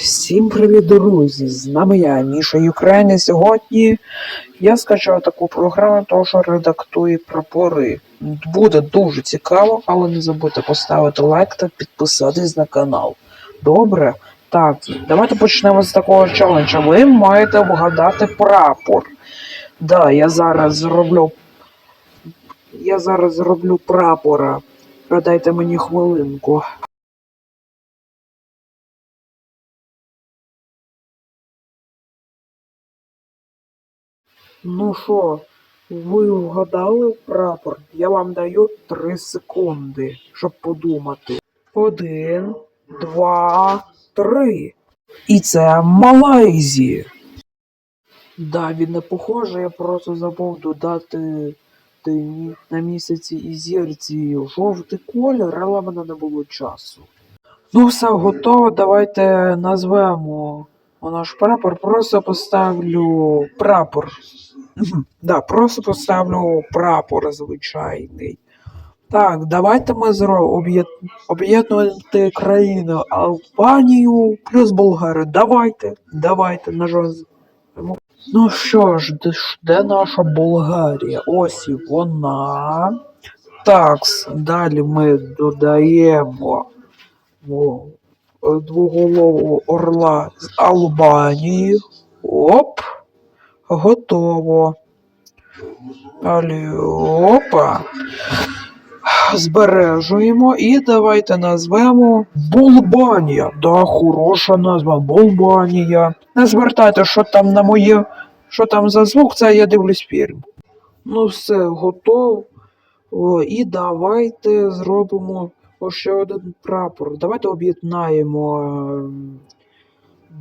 Всім привіт, друзі! З нами я, Міша Юкрейн, і сьогодні я скачав таку програму, то що редактує прапори. Буде дуже цікаво, але не забудьте поставити лайк та підписатись на канал. Добре? Так, давайте почнемо з такого челенджа. Ви маєте вгадати прапор. Да, я зараз зроблю. Я зараз зроблю прапора. Продайте мені хвилинку. Ну що, ви вгадали прапор? Я вам даю три секунди, щоб подумати. Один, два, три. І це Малайзія. Да, він не похожий, я просто забув додати ти- на місяці і зірці жовтий колір, але в мене не було часу. Ну, все готово, давайте назвемо наш прапор. Просто поставлю прапор. Мгм, Да, просто поставлю прапор звичайний. Так, давайте ми об'єднувати країну Албанію плюс Болгарію. Давайте, давайте, на жаль. Ну що ж, де, наша Болгарія? Ось і вона. Так, далі ми додаємо о, двоголового орла з Албанії. Оп. Готово. Далі, опа. Збережуємо і давайте назвемо Болбанія. Да, хороша назва Болбанія. Не звертайте, що там на моє, що там за звук, це я дивлюсь фільм. Ну, все, готово. І давайте зробимо ще один прапор. Давайте об'єднаємо ем,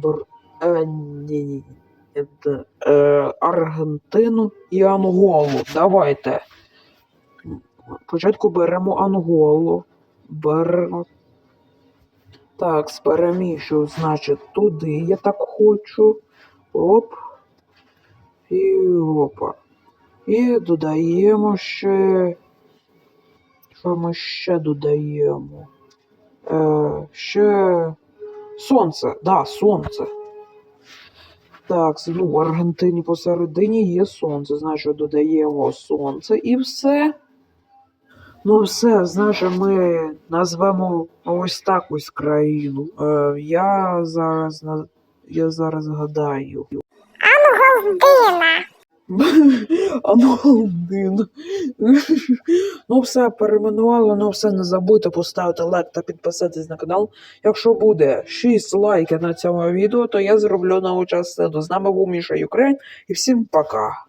Бр... е, ні, ні, Аргентину і Анголу. Давайте. Спочатку беремо Анголу. Беремо. Так, переміщу, значить, туди я так хочу. Оп. І опа. І додаємо ще. Що ми ще додаємо? Е, ще сонце. Да, сонце. Так, ну в Аргентині посередині є сонце. Значить, додаємо сонце і все. Ну, все, значить, ми назвемо ось так ось країну. Е, я зараз я зараз гадаю. Ангелдина. Анголдин. ну все, перейменувало, ну все, не забудьте поставити лайк та підписатись на канал. Якщо буде 6 лайків на цьому відео, то я зроблю нову частину. З нами був Міша Юкрейн і всім пока.